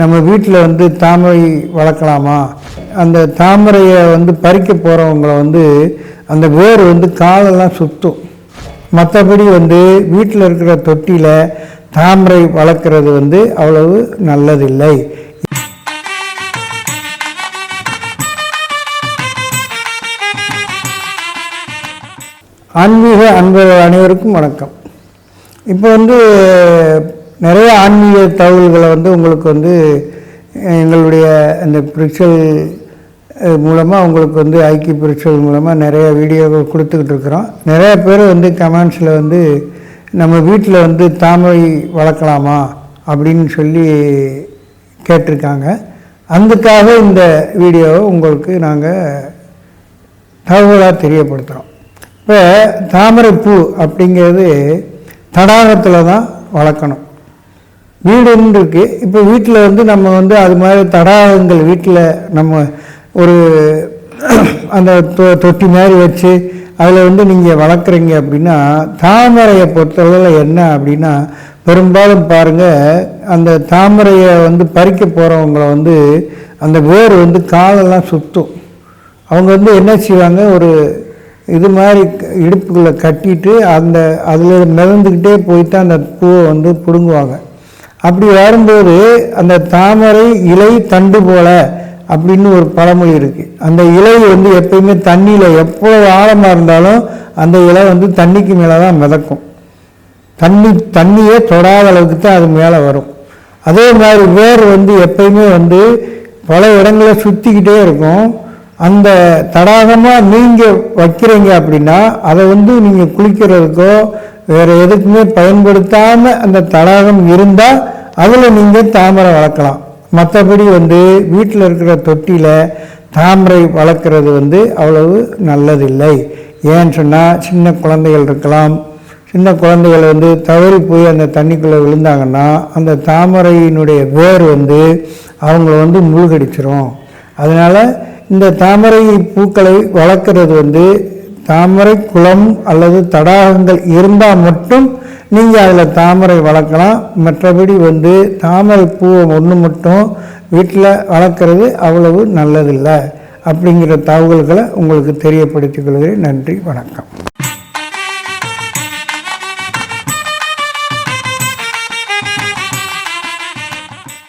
நம்ம வீட்டில் வந்து தாமரை வளர்க்கலாமா? அந்த தாமரையை வந்து பறிக்க போகிறவங்கள வந்து அந்த வேர் வந்து காலெல்லாம் சுத்தும். மற்றபடி வந்து வீட்டில் இருக்கிற தொட்டியில் தாமரை வளர்க்குறது வந்து அவ்வளவு நல்லதில்லை. ஆன்மீக அன்பர்கள் அனைவருக்கும் வணக்கம். இப்போ வந்து நிறைய ஆன்மீக தகவல்களை வந்து உங்களுக்கு வந்து எங்களுடைய அந்த பிரிச்சல் மூலமாக உங்களுக்கு வந்து ஐக்கிய பிரிச்சல் மூலமாக நிறைய வீடியோக்கள் கொடுத்துக்கிட்டு இருக்கிறோம். நிறைய பேர் வந்து கமெண்ட்ஸில் வந்து நம்ம வீட்டில் வந்து தாமரை வளர்க்கலாமா அப்படின்னு சொல்லி கேட்டிருக்காங்க. அதுக்காக இந்த வீடியோவை உங்களுக்கு நாங்கள் தகவலாக தெரியப்படுத்துகிறோம் இப்போ தாமரை பூ அப்படிங்கிறது தடாகத்தில் தான் வளர்க்கணும். வீடுன்னு இருக்கு இப்போ வீட்டில் வந்து நம்ம வந்து அது மாதிரி தடாகங்கள் வீட்டில் நம்ம ஒரு அந்த தொ- தொட்டி மாதிரி வச்சு அதில் வந்து நீங்கள் வளர்க்குறீங்க அப்படின்னா தாமரையை பொறுத்தளவில் என்ன அப்படின்னா பெரும்பாலும் பாருங்கள் அந்த தாமரையை வந்து பறிக்க போகிறவங்களை வந்து அந்த வேர் வந்து காலெல்லாம் சுத்தும். அவங்க வந்து என்ன செய்வாங்க ஒரு இது மாதிரி இடுப்புக்குள்ளே கட்டிட்டு அந்த அதில் மிதந்துக்கிட்டே போயிட்டு அந்த பூவை வந்து பிடுங்குவாங்க. அப்படி வரும்போது அந்த தாமரை இலை தண்டு போல அப்படின்னு ஒரு பழமொழி இருக்குது அந்த இலை வந்து எப்பயுமே தண்ணியில் எவ்வளோ ஆழமாக இருந்தாலும் அந்த இலை வந்து தண்ணிக்கு மேலே தான் மிதக்கும். தண்ணி தண்ணியே தொடாத அளவுக்கு தான் அது மேலே வரும். அதே மாதிரி வேர் வந்து எப்பயுமே வந்து பல இடங்களை சுற்றிக்கிட்டே இருக்கும். அந்த தடாகமாக நீங்கள் வைக்கிறீங்க அப்படின்னா அதை வந்து நீங்கள் குளிக்கிறதுக்கோ வேறு எதுக்குமே பயன்படுத்தாமல் அந்த தடாகம் இருந்தால் அதில் நீங்கள் தாமரை வளர்க்கலாம். மற்றபடி வந்து வீட்டில் இருக்கிற தொட்டியில் தாமரை வளர்க்குறது வந்து அவ்வளவு நல்லதில்லை. ஏன்னு சொன்னால் சின்ன குழந்தைகள் இருக்கலாம். சின்ன குழந்தைகள் வந்து தவறி போய் அந்த தண்ணிக்குள்ளே விழுந்தாங்கன்னா அந்த தாமரையினுடைய வேர் வந்து அவங்கள வந்து மூழ்கடிச்சிரும். அதனால் இந்த தாமரை பூக்களை வளர்க்குறது வந்து தாமரை குளம் அல்லது தடாகங்கள் இருந்தால் மட்டும் நீங்கள் அதில் தாமரை வளர்க்கலாம். மற்றபடி வந்து தாமரை பூவை ஒன்று மட்டும் வீட்டில் வளர்க்குறது அவ்வளவு நல்லதில்லை. அப்படிங்கிற தகவல்களை உங்களுக்கு தெரியப்படுத்திக் கொள்கிறேன். நன்றி வணக்கம்.